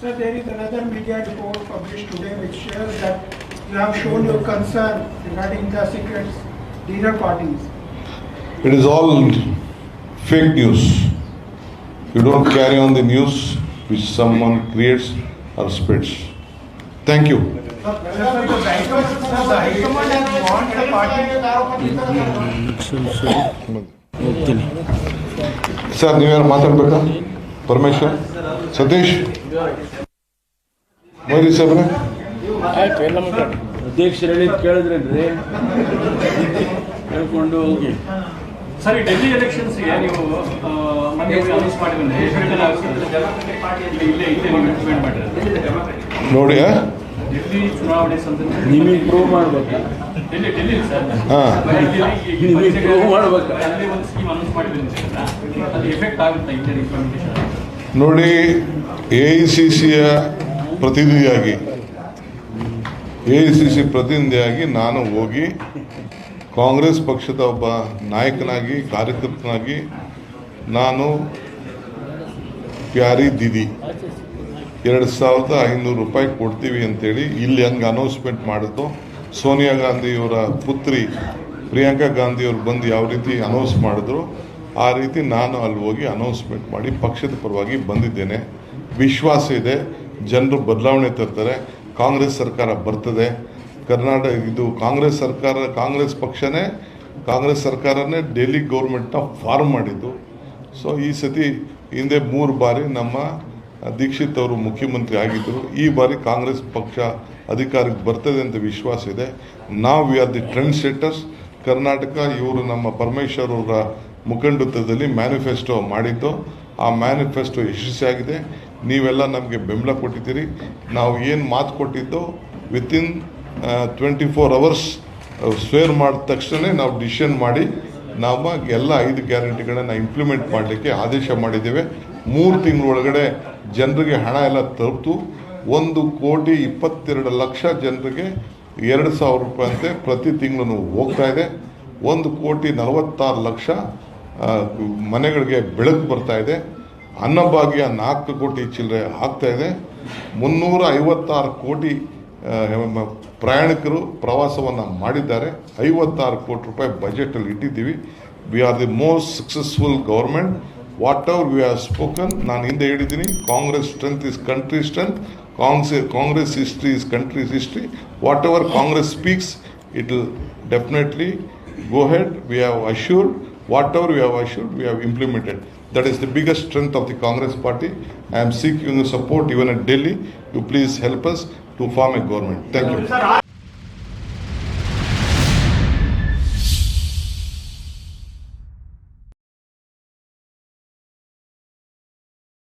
Sir, there is another media report published today which shares that you have shown your concern regarding the secret dinner parties. It is all fake news. You don't carry on the news which someone creates or spreads. Thank you. Sir, the high- sir, the high command has warned the party. Sir ನೀವ್ಯಾರು ಮಾತಾಡ್ಬೇಕಾ Parameshwar. Satish? Modi ಸಾಹೇಬ್ರೆ? ಅಧ್ಯಕ್ಷರು ಹೇಳಿದ್ ಕೇಳಿದ್ರೇನ್ರಿ? ಹೇಳ್ಕೊಂಡು ಹೋಗಿ. ಸರಿ ಡೆಲ್ಲಿ ಎಲೆಕ್ಷನ್ಸ್ಗೆ ನೀವು ನೋಡಿ ಚುನಾವಣೆ ಸಂದರ್ಭ ನಿಮಗೆ ಪ್ರೂವ್ ಮಾಡ್ಬೇಕು. ಡೆಲ್ಲಿ ಡೆಲ್ಲಿ ಸರ್. ಹಾ. ನಿಮಗೆ prove ಮಾಡ್ಬೇಕಾ? ಅಲ್ಲಿ ಒಂದು ಸ್ಕೀಮ್ ಅನೌನ್ಸ್ ಮಾಡಿದ್ರೆ ಅದು ಎಫೆಕ್ಟ್ ಆಗುತ್ತೆ ಇಂಡಿಯನ್ ಇಂಪ್ಲಿಮೆಂಟೇಷನ್ ನೋಡಿ ಎ ಐ ಸಿ ಸಿಯ ಪ್ರತಿನಿಧಿಯಾಗಿ ಎ ಐ ಸಿ ಸಿ ಪ್ರತಿನಿಧಿಯಾಗಿ ನಾನು ಹೋಗಿ ಕಾಂಗ್ರೆಸ್ ಪಕ್ಷದ ಒಬ್ಬ ನಾಯಕನಾಗಿ, ಕಾರ್ಯಕರ್ತನಾಗಿ ನಾನು ಪ್ಯಾರಿ ದಿದಿ. ಎರಡು ಸಾವಿರದ ಐನೂರು ರೂಪಾಯಿ ಕೊಡ್ತೀವಿ ಅಂತೇಳಿ ಇಲ್ಲಿ ಹಂಗೆ ಅನೌನ್ಸ್ಮೆಂಟ್ ಮಾಡಿದ್ದು. ಸೋನಿಯಾ ಗಾಂಧಿಯವರ ಪುತ್ರಿ ಪ್ರಿಯಾಂಕಾ ಗಾಂಧಿಯವರು ಬಂದು ಯಾವ ರೀತಿ ಅನೌನ್ಸ್ ಮಾಡಿದ್ರು. ಆ ರೀತಿ ನಾನು ಅಲ್ಲಿ ಹೋಗಿ ಅನೌನ್ಸ್ಮೆಂಟ್ ಮಾಡಿ ಪಕ್ಷದ ಪರವಾಗಿ ಬಂದಿದ್ದೇನೆ. ವಿಶ್ವಾಸ ಇದೆ. ಜನರು ಬದಲಾವಣೆ ತರ್ತಾರೆ. ಕಾಂಗ್ರೆಸ್ ಸರ್ಕಾರ ಬರ್ತದೆ. ಕರ್ನಾಟಕ ಇದು ಕಾಂಗ್ರೆಸ್ ಸರ್ಕಾರ, ಕಾಂಗ್ರೆಸ್ ಪಕ್ಷನೇ, ಕಾಂಗ್ರೆಸ್ ಸರ್ಕಾರನೇ ಡೆಲ್ಲಿ ಗೌರ್ಮೆಂಟ್ನ ಫಾರ್ಮ್ ಮಾಡಿದ್ದು. ಸೊ ಈ ಸತಿ ಹಿಂದೆ ಮೂರು ಬಾರಿ ನಮ್ಮ ದೀಕ್ಷಿತ್ ಅವರು ಮುಖ್ಯಮಂತ್ರಿ ಆಗಿದ್ದರು ಈ ಬಾರಿ ಕಾಂಗ್ರೆಸ್ ಪಕ್ಷ ಅಧಿಕಾರಕ್ಕೆ ಬರ್ತದೆ ಅಂತ ವಿಶ್ವಾಸ ಇದೆ. ನಾವು we are the trend setters Karnataka ಇವರು ನಮ್ಮ ಪರಮೇಶ್ವರ್ ಅವರ ಮುಖಂಡತ್ವದಲ್ಲಿ ಮ್ಯಾನಿಫೆಸ್ಟೋ ಮಾಡಿತ್ತು. ಆ ಮ್ಯಾನಿಫೆಸ್ಟೋ ಯಶಸ್ವಿಯಾಗಿದೆ. ನೀವೆಲ್ಲ ನಮಗೆ ಬೆಂಬಲ ಕೊಟ್ಟಿದ್ದೀರಿ. ನಾವು ಏನು ಮಾತು ಕೊಟ್ಟಿದ್ದೋ within twenty four hours swear ಮಾಡಿದ ತಕ್ಷಣ ನಾವು ಡಿಸಿಷನ್ ಮಾಡಿ ನಾವು ಎಲ್ಲ ಐದು ಗ್ಯಾರಂಟಿಗಳನ್ನು ಇಂಪ್ಲಿಮೆಂಟ್ ಮಾಡಲಿಕ್ಕೆ ಆದೇಶ ಮಾಡಿದ್ದೇವೆ. ಮೂರು ತಿಂಗಳೊಳಗಡೆ ಜನರಿಗೆ ಹಣ ಎಲ್ಲ ತಲುಪ್ತು ಒಂದು ಕೋಟಿ ಇಪ್ಪತ್ತೆರಡು ಲಕ್ಷ ಜನರಿಗೆ ಎರಡು ಸಾವಿರ ರೂಪಾಯಿ ಅಂತೆ ಪ್ರತಿ ತಿಂಗಳು ಹೋಗ್ತಾ ಇದೆ. ಒಂದು ಕೋಟಿ ನಲವತ್ತಾರು ಲಕ್ಷ ಮನೆಗಳಿಗೆ ಬೆಳಕು ಬರ್ತಾ ಇದೆ. ಅನ್ನಭಾಗ್ಯ ನಾಲ್ಕು ಕೋಟಿ ಚಿಲ್ಲರೆ ಆಗ್ತಾ ಇದೆ. ಮುನ್ನೂರ ಐವತ್ತಾರು ಕೋಟಿ ಪ್ರಯಾಣಿಕರು ಪ್ರವಾಸವನ್ನು ಮಾಡಿದ್ದಾರೆ. ಐವತ್ತಾರು ಕೋಟಿ ರೂಪಾಯಿ ಬಜೆಟಲ್ಲಿ ಇಟ್ಟಿದ್ದೀವಿ. We are the most successful government whatever we are spoken ನಾನು ಹಿಂದೆ ಹೇಳಿದ್ದೀನಿ. Congress strength is country strength Congress Congress history is country's history whatever Congress speaks it will definitely go head we have assured, whatever we have assured, we have implemented. That is the biggest strength of the Congress party. I am seeking your support even at Delhi. You please help us to form a government. Thank you.